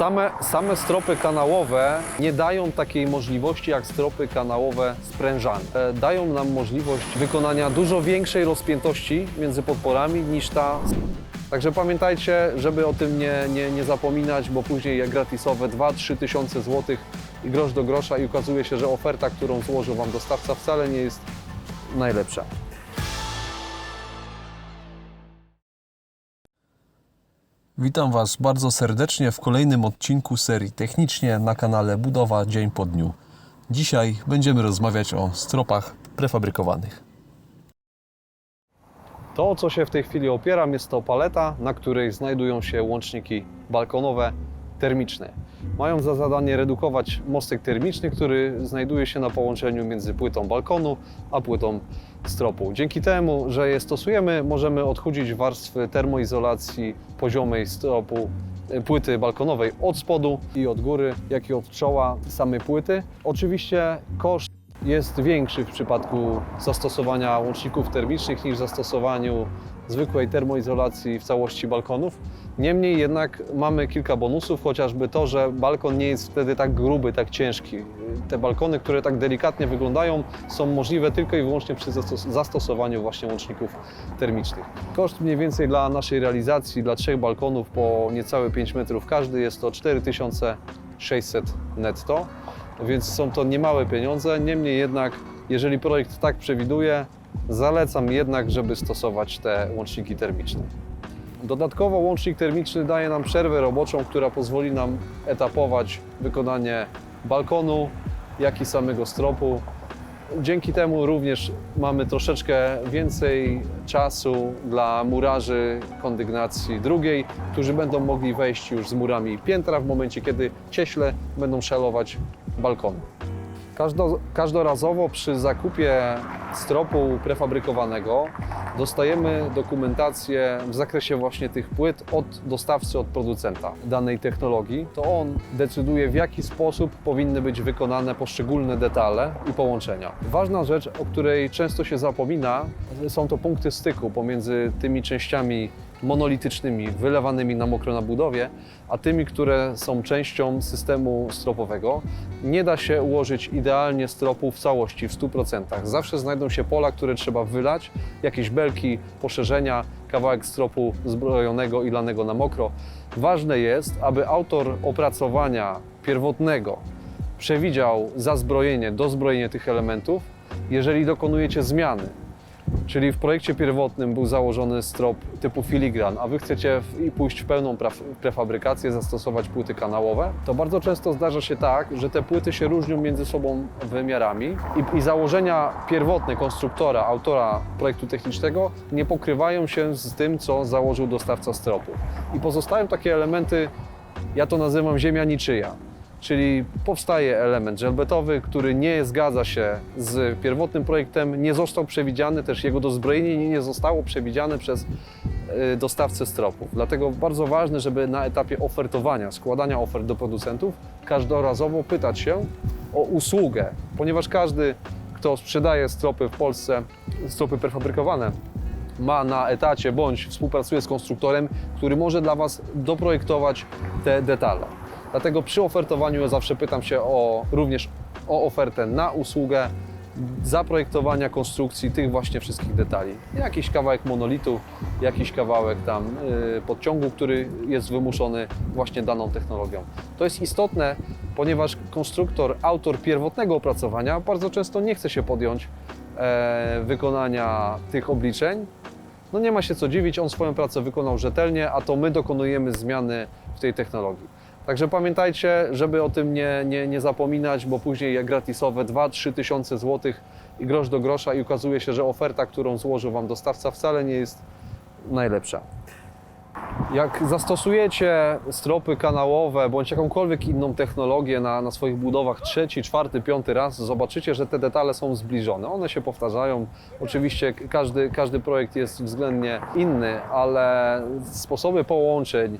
Same, same stropy kanałowe nie dają takiej możliwości jak stropy kanałowe sprężane. Dają nam możliwość wykonania dużo większej rozpiętości między podporami niż ta. Także pamiętajcie, żeby o tym nie, nie, nie zapominać, bo później jak gratisowe 2-3 tysiące złotych i grosz do grosza i okazuje się, że oferta, którą złożył Wam dostawca wcale nie jest najlepsza. Witam Was bardzo serdecznie w kolejnym odcinku serii Technicznie na kanale Budowa Dzień po Dniu. Dzisiaj będziemy rozmawiać o stropach prefabrykowanych. To, co się w tej chwili opieram, jest to paleta, na której znajdują się łączniki balkonowe termiczne. Mają za zadanie redukować mostek termiczny, który znajduje się na połączeniu między płytą balkonu a płytą stropu. Dzięki temu, że je stosujemy, możemy odchudzić warstwy termoizolacji poziomej stropu y, płyty balkonowej od spodu i od góry, jak i od czoła samej płyty. Oczywiście koszt jest większy w przypadku zastosowania łączników termicznych niż zastosowaniu zwykłej termoizolacji w całości balkonów. Niemniej jednak mamy kilka bonusów, chociażby to, że balkon nie jest wtedy tak gruby, tak ciężki. Te balkony, które tak delikatnie wyglądają, są możliwe tylko i wyłącznie przy zastos- zastosowaniu właśnie łączników termicznych. Koszt mniej więcej dla naszej realizacji, dla trzech balkonów po niecałe 5 metrów każdy jest to 4600 netto więc są to niemałe pieniądze. Niemniej jednak, jeżeli projekt tak przewiduje, zalecam jednak, żeby stosować te łączniki termiczne. Dodatkowo łącznik termiczny daje nam przerwę roboczą, która pozwoli nam etapować wykonanie balkonu, jak i samego stropu. Dzięki temu również mamy troszeczkę więcej czasu dla murarzy kondygnacji drugiej, którzy będą mogli wejść już z murami piętra w momencie, kiedy cieśle będą szalować balkony. Każdo, każdorazowo przy zakupie stropu prefabrykowanego dostajemy dokumentację w zakresie właśnie tych płyt od dostawcy, od producenta danej technologii. To on decyduje w jaki sposób powinny być wykonane poszczególne detale i połączenia. Ważna rzecz, o której często się zapomina, są to punkty styku pomiędzy tymi częściami monolitycznymi, wylewanymi na mokro na budowie, a tymi, które są częścią systemu stropowego. Nie da się ułożyć idealnie stropu w całości, w 100%. Zawsze znajdą się pola, które trzeba wylać, jakieś belki, poszerzenia, kawałek stropu zbrojonego i lanego na mokro. Ważne jest, aby autor opracowania pierwotnego przewidział zazbrojenie, dozbrojenie tych elementów, jeżeli dokonujecie zmiany. Czyli w projekcie pierwotnym był założony strop typu filigran, a wy chcecie w, pójść w pełną prefabrykację, zastosować płyty kanałowe, to bardzo często zdarza się tak, że te płyty się różnią między sobą wymiarami i, i założenia pierwotne konstruktora, autora projektu technicznego nie pokrywają się z tym, co założył dostawca stropu. I pozostają takie elementy, ja to nazywam ziemia niczyja. Czyli powstaje element żelbetowy, który nie zgadza się z pierwotnym projektem, nie został przewidziany, też jego dozbrojenie nie zostało przewidziane przez y, dostawcę stropów. Dlatego bardzo ważne, żeby na etapie ofertowania, składania ofert do producentów, każdorazowo pytać się o usługę, ponieważ każdy, kto sprzedaje stropy w Polsce, stropy prefabrykowane, ma na etacie bądź współpracuje z konstruktorem, który może dla Was doprojektować te detale. Dlatego przy ofertowaniu zawsze pytam się o, również o ofertę na usługę zaprojektowania konstrukcji tych właśnie wszystkich detali. Jakiś kawałek monolitu, jakiś kawałek tam y, podciągu, który jest wymuszony właśnie daną technologią. To jest istotne, ponieważ konstruktor, autor pierwotnego opracowania bardzo często nie chce się podjąć e, wykonania tych obliczeń, no nie ma się co dziwić, on swoją pracę wykonał rzetelnie, a to my dokonujemy zmiany w tej technologii. Także pamiętajcie, żeby o tym nie, nie, nie zapominać, bo później jak gratisowe 2-3 tysiące złotych i grosz do grosza i okazuje się, że oferta, którą złożył Wam dostawca wcale nie jest najlepsza. Jak zastosujecie stropy kanałowe bądź jakąkolwiek inną technologię na, na swoich budowach trzeci, czwarty, piąty raz, zobaczycie, że te detale są zbliżone. One się powtarzają. Oczywiście każdy, każdy projekt jest względnie inny, ale sposoby połączeń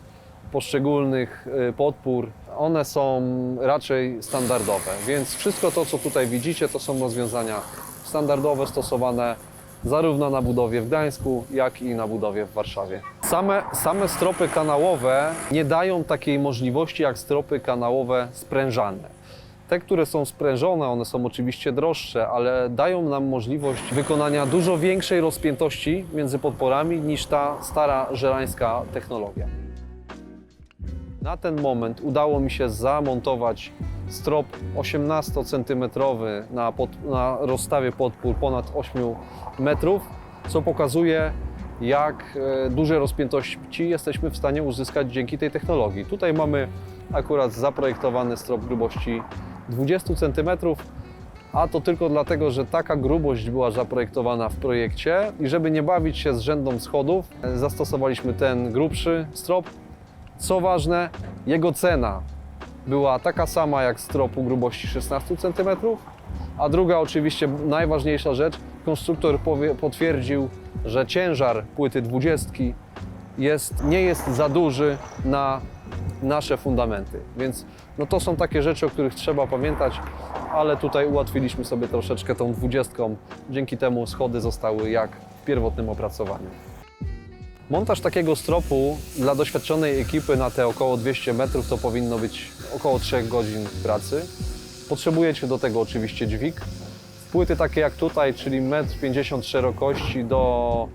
poszczególnych y, podpór, one są raczej standardowe. Więc wszystko to, co tutaj widzicie, to są rozwiązania standardowe, stosowane zarówno na budowie w Gdańsku, jak i na budowie w Warszawie. Same, same stropy kanałowe nie dają takiej możliwości jak stropy kanałowe sprężane. Te, które są sprężone, one są oczywiście droższe, ale dają nam możliwość wykonania dużo większej rozpiętości między podporami niż ta stara żerańska technologia. Na ten moment udało mi się zamontować strop 18 cm na, na rozstawie podpór ponad 8 metrów, co pokazuje jak e, duże rozpiętości jesteśmy w stanie uzyskać dzięki tej technologii. Tutaj mamy akurat zaprojektowany strop grubości 20 cm, a to tylko dlatego, że taka grubość była zaprojektowana w projekcie i żeby nie bawić się z rzędą schodów, e, zastosowaliśmy ten grubszy strop. Co ważne, jego cena była taka sama jak stropu grubości 16 cm, a druga oczywiście najważniejsza rzecz, konstruktor potwierdził, że ciężar płyty 20 jest, nie jest za duży na nasze fundamenty. Więc no to są takie rzeczy, o których trzeba pamiętać, ale tutaj ułatwiliśmy sobie troszeczkę tą 20. Dzięki temu schody zostały jak w pierwotnym opracowaniu. Montaż takiego stropu dla doświadczonej ekipy na te około 200 metrów to powinno być około 3 godzin pracy. Potrzebujecie do tego oczywiście dźwig. Płyty takie jak tutaj, czyli 1,50 m szerokości do,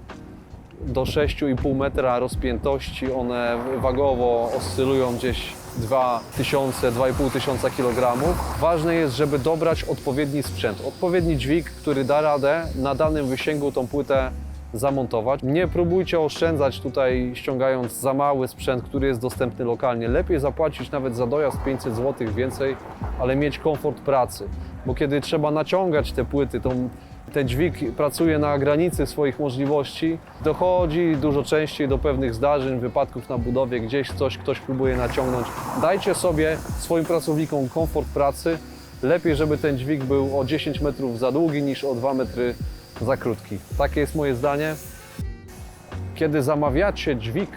do 6,5 metra rozpiętości, one wagowo oscylują gdzieś 2000, 2500 kg. Ważne jest, żeby dobrać odpowiedni sprzęt, odpowiedni dźwig, który da radę na danym wysięgu tą płytę zamontować. Nie próbujcie oszczędzać tutaj ściągając za mały sprzęt, który jest dostępny lokalnie. Lepiej zapłacić nawet za dojazd 500 zł więcej, ale mieć komfort pracy. Bo kiedy trzeba naciągać te płyty, tą, ten dźwig pracuje na granicy swoich możliwości, dochodzi dużo częściej do pewnych zdarzeń, wypadków na budowie, gdzieś coś ktoś próbuje naciągnąć. Dajcie sobie swoim pracownikom komfort pracy. Lepiej, żeby ten dźwig był o 10 metrów za długi niż o 2 metry za krótki. Takie jest moje zdanie. Kiedy zamawiacie dźwig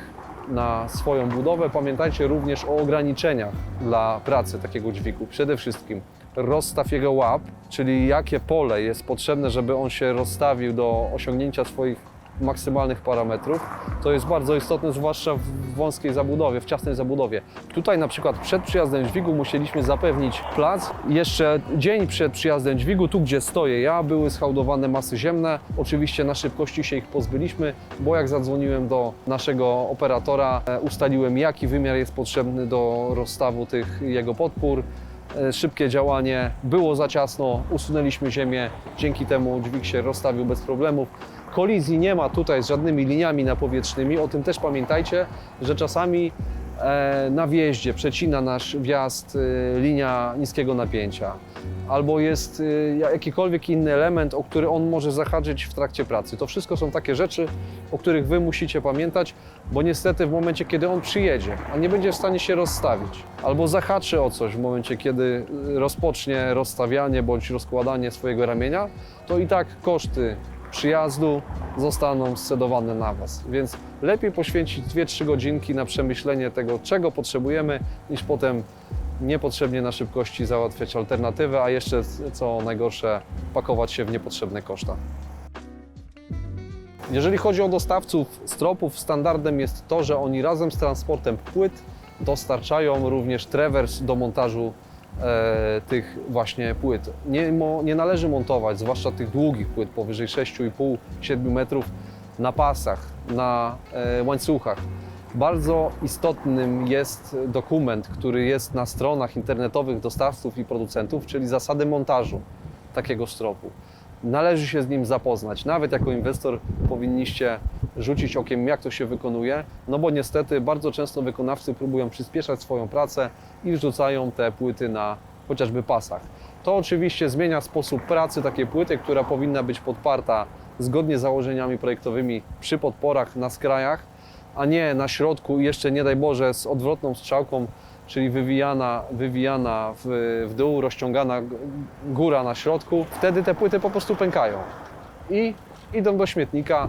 na swoją budowę, pamiętajcie również o ograniczeniach dla pracy takiego dźwigu. Przede wszystkim rozstaw jego łap, czyli jakie pole jest potrzebne, żeby on się rozstawił do osiągnięcia swoich maksymalnych parametrów. To jest bardzo istotne, zwłaszcza w wąskiej zabudowie, w ciasnej zabudowie. Tutaj na przykład przed przyjazdem dźwigu musieliśmy zapewnić plac. Jeszcze dzień przed przyjazdem dźwigu, tu gdzie stoję ja, były schałdowane masy ziemne. Oczywiście na szybkości się ich pozbyliśmy, bo jak zadzwoniłem do naszego operatora, e, ustaliłem jaki wymiar jest potrzebny do rozstawu tych jego podpór. E, Szybkie działanie, było za ciasno, usunęliśmy ziemię, dzięki temu dźwig się rozstawił bez problemów. Kolizji nie ma tutaj z żadnymi liniami napowietrznymi, o tym też pamiętajcie, że czasami e, na wjeździe przecina nasz wjazd e, linia niskiego napięcia albo jest e, jakikolwiek inny element, o który on może zahaczyć w trakcie pracy. To wszystko są takie rzeczy, o których Wy musicie pamiętać, bo niestety w momencie, kiedy on przyjedzie, a nie będzie w stanie się rozstawić, albo zahaczy o coś w momencie, kiedy rozpocznie rozstawianie bądź rozkładanie swojego ramienia, to i tak koszty przyjazdu zostaną scedowane na Was. Więc lepiej poświęcić 2-3 godzinki na przemyślenie tego, czego potrzebujemy, niż potem niepotrzebnie na szybkości załatwiać alternatywę, a jeszcze, co najgorsze, pakować się w niepotrzebne koszta. Jeżeli chodzi o dostawców stropów, standardem jest to, że oni razem z transportem płyt dostarczają również trewers do montażu tych właśnie płyt. Nie, nie należy montować, zwłaszcza tych długich płyt powyżej 6,5-7 metrów na pasach, na e, łańcuchach. Bardzo istotnym jest dokument, który jest na stronach internetowych dostawców i producentów, czyli zasady montażu takiego stropu. Należy się z nim zapoznać. Nawet jako inwestor powinniście rzucić okiem, jak to się wykonuje, no bo niestety bardzo często wykonawcy próbują przyspieszać swoją pracę i wrzucają te płyty na chociażby pasach. To oczywiście zmienia sposób pracy takiej płyty, która powinna być podparta zgodnie z założeniami projektowymi przy podporach na skrajach, a nie na środku i jeszcze nie daj Boże z odwrotną strzałką, czyli wywijana, wywijana w, w dół, rozciągana góra na środku. Wtedy te płyty po prostu pękają i idą do śmietnika,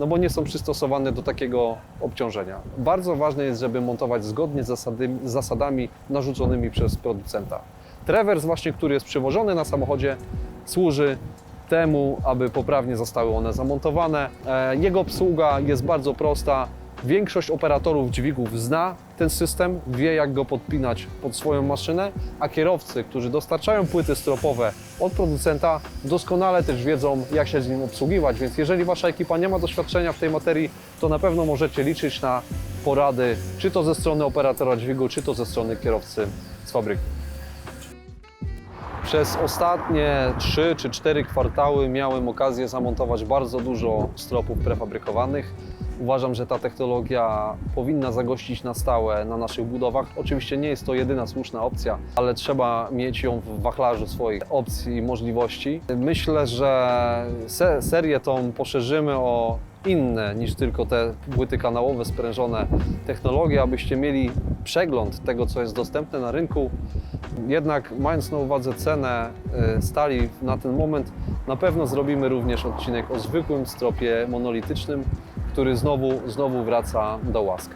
no bo nie są przystosowane do takiego obciążenia. Bardzo ważne jest, żeby montować zgodnie z, zasady, z zasadami narzuconymi przez producenta. Trawers właśnie, który jest przywożony na samochodzie, służy temu, aby poprawnie zostały one zamontowane. E, Jego obsługa jest bardzo prosta. Większość operatorów dźwigów zna ten system, wie jak go podpinać pod swoją maszynę, a kierowcy, którzy dostarczają płyty stropowe od producenta, doskonale też wiedzą, jak się z nim obsługiwać. Więc jeżeli wasza ekipa nie ma doświadczenia w tej materii, to na pewno możecie liczyć na porady, czy to ze strony operatora dźwigu, czy to ze strony kierowcy z fabryki. Przez ostatnie 3 czy 4 kwartały miałem okazję zamontować bardzo dużo stropów prefabrykowanych. Uważam, że ta technologia powinna zagościć na stałe na naszych budowach. Oczywiście nie jest to jedyna słuszna opcja, ale trzeba mieć ją w wachlarzu swoich opcji i możliwości. Myślę, że se serię tą poszerzymy o inne niż tylko te płyty kanałowe sprężone technologie, abyście mieli przegląd tego, co jest dostępne na rynku. Jednak mając na uwadze cenę e, stali na ten moment, na pewno zrobimy również odcinek o zwykłym stropie monolitycznym, który znowu, znowu wraca do łask.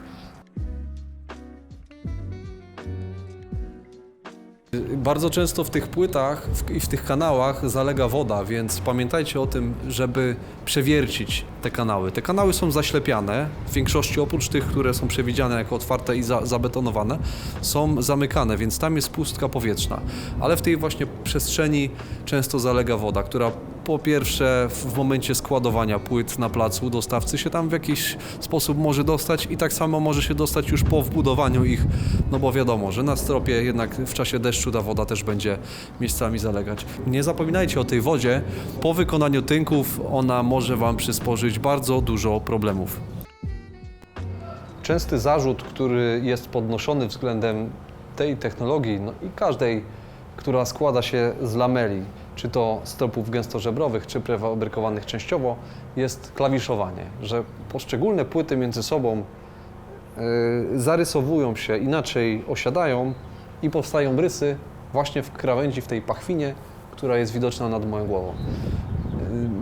Bardzo często w tych płytach i w tych kanałach zalega woda, więc pamiętajcie o tym, żeby przewiercić te kanały. Te kanały są zaślepiane, w większości oprócz tych, które są przewidziane jako otwarte i za, zabetonowane, są zamykane, więc tam jest pustka powietrzna. Ale w tej właśnie przestrzeni często zalega woda, która po pierwsze w momencie składowania płyt na placu dostawcy się tam w jakiś sposób może dostać i tak samo może się dostać już po wbudowaniu ich, no bo wiadomo, że na stropie jednak w czasie deszczu ta woda też będzie miejscami zalegać. Nie zapominajcie o tej wodzie, po wykonaniu tynków ona może Wam przysporzyć bardzo dużo problemów. Częsty zarzut, który jest podnoszony względem tej technologii no i każdej, która składa się z lameli, czy to stropów gęstożebrowych, czy prefabrykowanych częściowo, jest klawiszowanie, że poszczególne płyty między sobą y, zarysowują się, inaczej osiadają i powstają rysy właśnie w krawędzi, w tej pachwinie, która jest widoczna nad moją głową. Y,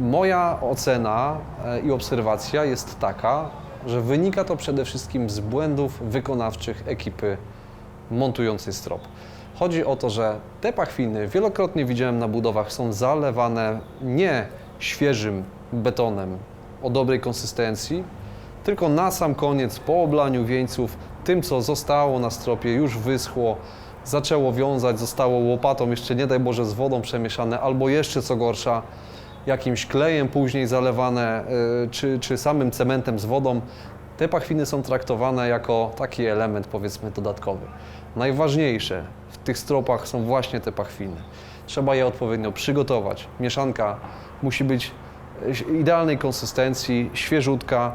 Moja ocena e, i obserwacja jest taka, że wynika to przede wszystkim z błędów wykonawczych ekipy montującej strop. Chodzi o to, że te pachwiny wielokrotnie widziałem na budowach są zalewane nie świeżym betonem o dobrej konsystencji, tylko na sam koniec, po oblaniu wieńców, tym co zostało na stropie już wyschło, zaczęło wiązać, zostało łopatą, jeszcze nie daj Boże z wodą przemieszane, albo jeszcze co gorsza, jakimś klejem później zalewane, y, czy, czy samym cementem z wodą. Te pachwiny są traktowane jako taki element, powiedzmy, dodatkowy. Najważniejsze w tych stropach są właśnie te pachwiny. Trzeba je odpowiednio przygotować. Mieszanka musi być y, idealnej konsystencji, świeżutka,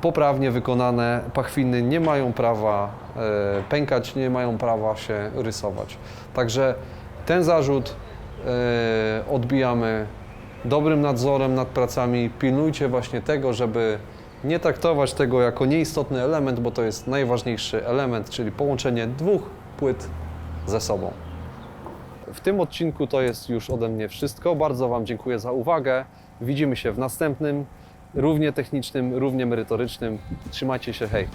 poprawnie wykonane pachwiny nie mają prawa e, pękać, nie mają prawa się rysować. Także ten zarzut e, odbijamy dobrym nadzorem nad pracami. Pilnujcie właśnie tego, żeby nie traktować tego jako nieistotny element, bo to jest najważniejszy element, czyli połączenie dwóch płyt ze sobą. W tym odcinku to jest już ode mnie wszystko. Bardzo Wam dziękuję za uwagę. Widzimy się w następnym, równie technicznym, równie merytorycznym. Trzymajcie się, hej!